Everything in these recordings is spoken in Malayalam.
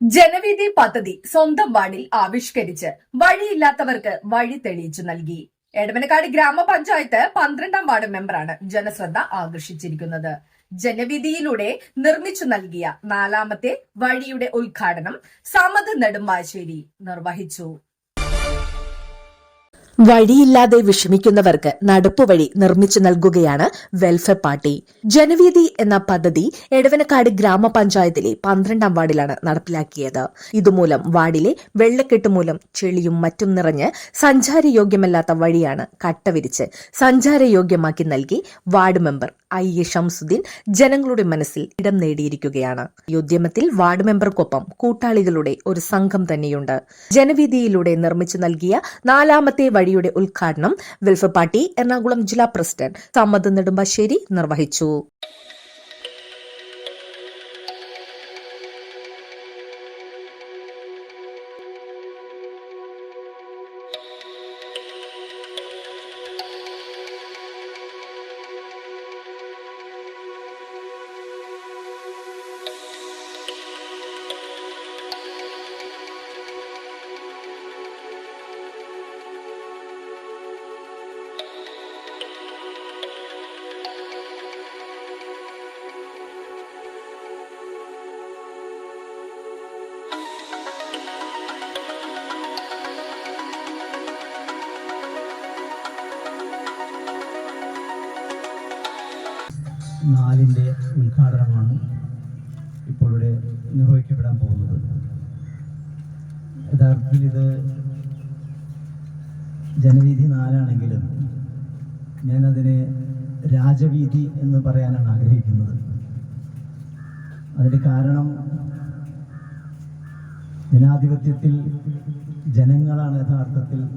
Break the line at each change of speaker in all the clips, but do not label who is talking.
ജനവിധി പദ്ധതി സ്വന്തം വാർഡിൽ ആവിഷ്കരിച്ച് വഴിയില്ലാത്തവർക്ക് വഴി തെളിയിച്ചു നൽകി. എടവനക്കാട് ഗ്രാമപഞ്ചായത്ത് പന്ത്രണ്ടാം വാർഡ് മെമ്പറാണ് ജനശ്രദ്ധ ആകർഷിച്ചിരിക്കുന്നത്. ജനവിധിയിലൂടെ നിർമ്മിച്ചു നൽകിയ നാലാമത്തെ വഴിയുടെ ഉദ്ഘാടനം സമത് നെടുമ്പാശ്ശേരി നിർവഹിച്ചു.
വഴിയില്ലാതെ വിഷമിക്കുന്നവർക്ക് നടപ്പ് വഴി നിർമ്മിച്ചു നൽകുകയാണ് വെൽഫെയർ പാർട്ടി ജനവീതി എന്ന പദ്ധതി എടവനക്കാട് ഗ്രാമപഞ്ചായത്തിലെ പന്ത്രണ്ടാം വാർഡിലാണ് നടപ്പിലാക്കിയത്. ഇതുമൂലം വാർഡിലെ വെള്ളക്കെട്ട് മൂലം ചെളിയും മറ്റും നിറഞ്ഞ് സഞ്ചാരയോഗ്യമല്ലാത്ത വഴിയാണ് കട്ടവിരിച്ച് സഞ്ചാരയോഗ്യമാക്കി നൽകി ward member I A Shamsuddin ജനങ്ങളുടെ മനസ്സിൽ ഇടം നേടിയിരിക്കുകയാണ്. ഈ വാർഡ് മെമ്പർക്കൊപ്പം കൂട്ടാളികളുടെ ഒരു സംഘം തന്നെയുണ്ട്. ജനവീതിയിലൂടെ നിർമ്മിച്ചു നൽകിയ നാലാമത്തെ വഴിയുടെ ഉദ്ഘാടനം വെൽഫർ പാർട്ടി എറണാകുളം ജില്ലാ പ്രസിഡന്റ് സമ്മത് നെടുമ്പാശ്ശേരി നിർവഹിച്ചു.
നാലിന്റെ ഉദ്ഘാടനമാണ് ഇപ്പോൾ ഇവിടെ നിർവഹിക്കപ്പെടാൻ പോകുന്നത്. യഥാർത്ഥത്തിൽ ഇത് ജനവീതി നാലാണെങ്കിലും ഞാനതിനെ രാജവീതി എന്ന് പറയാനാണ് ആഗ്രഹിക്കുന്നത്. അതിന്റെ കാരണം ജനാധിപത്യത്തിൽ ജനങ്ങളാണ് യഥാർത്ഥത്തിൽ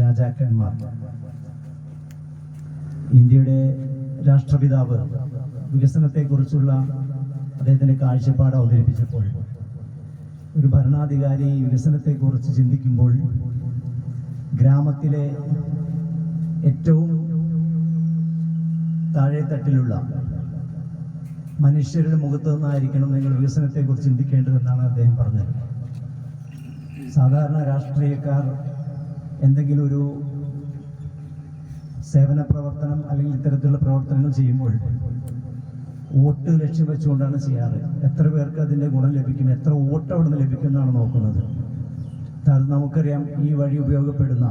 രാജാക്കന്മാർ. ഇന്ത്യയുടെ രാഷ്ട്രപിതാവ് വികസനത്തെക്കുറിച്ചുള്ള അദ്ദേഹത്തിന്റെ കാഴ്ചപ്പാട് അവതരിപ്പിച്ചപ്പോൾ ഒരു ഭരണാധികാരി വികസനത്തെക്കുറിച്ച് ചിന്തിക്കുമ്പോൾ ഗ്രാമത്തിലെ ഏറ്റവും താഴെത്തട്ടിലുള്ള മനുഷ്യരുടെ മുഖത്ത് നിന്നായിരിക്കണം നിങ്ങൾ വികസനത്തെക്കുറിച്ച് ചിന്തിക്കേണ്ടതെന്നാണ് അദ്ദേഹം പറഞ്ഞത്. സാധാരണ രാഷ്ട്രീയക്കാർ എന്തെങ്കിലും ഒരു സേവന പ്രവർത്തനം അല്ലെങ്കിൽ ഇത്തരത്തിലുള്ള പ്രവർത്തനങ്ങൾ ചെയ്യുമ്പോൾ വോട്ട് ലക്ഷ്യം വെച്ചുകൊണ്ടാണ് ചെയ്യാറ്. എത്ര പേർക്ക് അതിന്റെ ഗുണം ലഭിക്കും എത്ര വോട്ട് അവിടെ നിന്ന് ലഭിക്കും എന്നാണ് നോക്കുന്നത് നമുക്കറിയാം ഈ വഴി ഉപയോഗപ്പെടുന്ന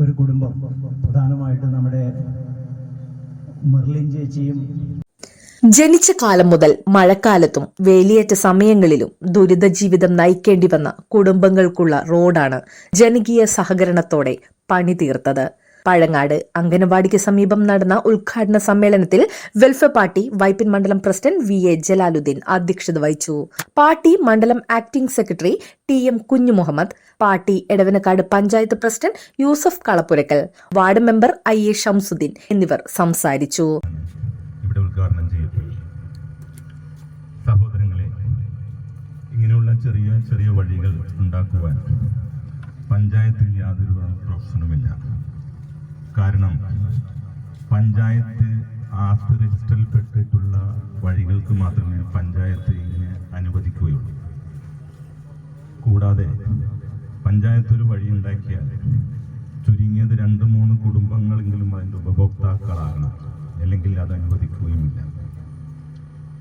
ഒരു കുടുംബം പ്രധാനമായിട്ടും നമ്മുടെ മെർലിൻ ചേച്ചിയും
ജനിച്ച കാലം മുതൽ മഴക്കാലത്തും വേലിയേറ്റ സമയങ്ങളിലും ദുരിത ജീവിതം നയിക്കേണ്ടി വന്ന കുടുംബങ്ങൾക്കുള്ള റോഡാണ് ജനകീയ സഹകരണത്തോടെ പണി തീർത്തത് പഴങ്ങാട് അംഗനവാടിക്ക് സമീപം നടന്ന ഉദ്ഘാടന സമ്മേളനത്തിൽ വെൽഫെയർ പാർട്ടി വൈപ്പിൻ മണ്ഡലം പ്രസിഡന്റ് വി എ ജലാലുദ്ദീൻ അധ്യക്ഷത വഹിച്ചു. പാർട്ടി മണ്ഡലം acting secretary T M Kunju Muhammad party Edavanakkad panchayat president Yusuf Kalappurakkal ward member I A Shamsuddin എന്നിവർ സംസാരിച്ചു.
ഇവിടെ സഹോദരങ്ങളെ ഇങ്ങനെയുള്ള ചെറിയ ചെറിയ വഴികൾ ഉണ്ടാക്കുവാൻ പഞ്ചായത്തിൽ യാതൊരു പ്രൊഫഷനുമില്ല കാരണം പഞ്ചായത്ത് ആസ്തി രജിസ്റ്ററിൽപ്പെട്ടിട്ടുള്ള വഴികൾക്ക് മാത്രമേ പഞ്ചായത്ത് ഇങ്ങനെ അനുവദിക്കുകയുള്ളൂ. കൂടാതെ പഞ്ചായത്ത് ഒരു വഴി ഉണ്ടാക്കിയാൽ ചുരുങ്ങിയത് രണ്ട് മൂന്ന് കുടുംബങ്ങളെങ്കിലും അതിന്റെ ഉപഭോക്താക്കളാകണം. അല്ലെങ്കിൽ അത് അനുവദിക്കുകയുമില്ല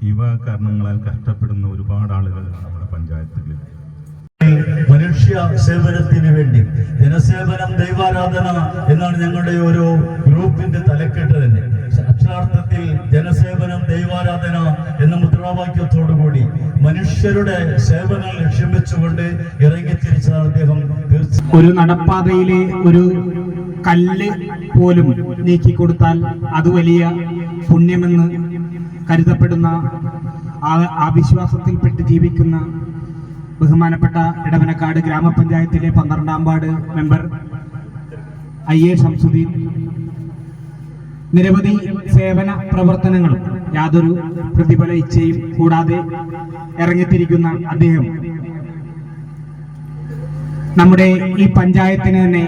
ഇവ കാരണങ്ങളാൽ കഷ്ടപ്പെടുന്ന ഒരുപാട് ആളുകൾ പഞ്ചായത്തിൽ
മനുഷ്യ സേവനത്തിന് വേണ്ടി. ജനസേവനം ദൈവാരാധന എന്നാണ് ഞങ്ങളുടെ ഒരു ഗ്രൂപ്പിന്റെ തലക്കെട്ട് തന്നെ. അക്ഷരാർത്ഥത്തിൽ ജനസേവനം ദൈവാരാധന എന്ന മുദ്രാവാക്യത്തോടുകൂടി മനുഷ്യരുടെ സേവനം ലക്ഷ്യം വെച്ചുകൊണ്ട് ഇറങ്ങിത്തിരിച്ചതാണ് അദ്ദേഹം
ഒരു നടപ്പാതയിലെ ഒരു കല്ല് പോലും നീക്കി കൊടുത്താൽ അത് വലിയ പുണ്യമെന്ന് കരുതപ്പെടുന്ന ആ വിശ്വാസത്തിൽപ്പെട്ട് ജീവിക്കുന്ന ബഹുമാനപ്പെട്ട ഇടവനക്കാട് ഗ്രാമപഞ്ചായത്തിലെ പന്ത്രണ്ടാം ward member I A Shamsuddin നിരവധി സേവന പ്രവർത്തനങ്ങളും യാതൊരു പ്രതിഫല ഇച്ഛയും കൂടാതെ ഇറങ്ങിത്തിരിക്കുന്ന അദ്ദേഹം നമ്മുടെ ഈ പഞ്ചായത്തിന് തന്നെ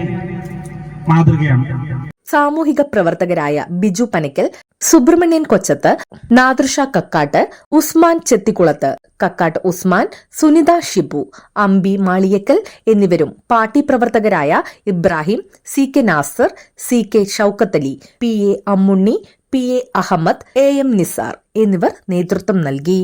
മാതൃകയാണ്.
സാമൂഹിക പ്രവർത്തകരായ ബിജു പനിക്കൽ സുബ്രഹ്മണ്യൻ കൊച്ചത്ത് നാദൃഷ കക്കാട്ട് ഉസ്മാൻ ചെത്തിക്കുളത്ത്. കക്കാട്ട് ഉസ്മാൻ സുനിത ഷിബു അമ്പി മാളിയക്കൽ എന്നിവരും പാർട്ടി പ്രവർത്തകരായ Ibrahim C K Nasar C K Shoukathali P A Ammunni P A Ahammed A M Nisar എന്നിവർ നേതൃത്വം നൽകി.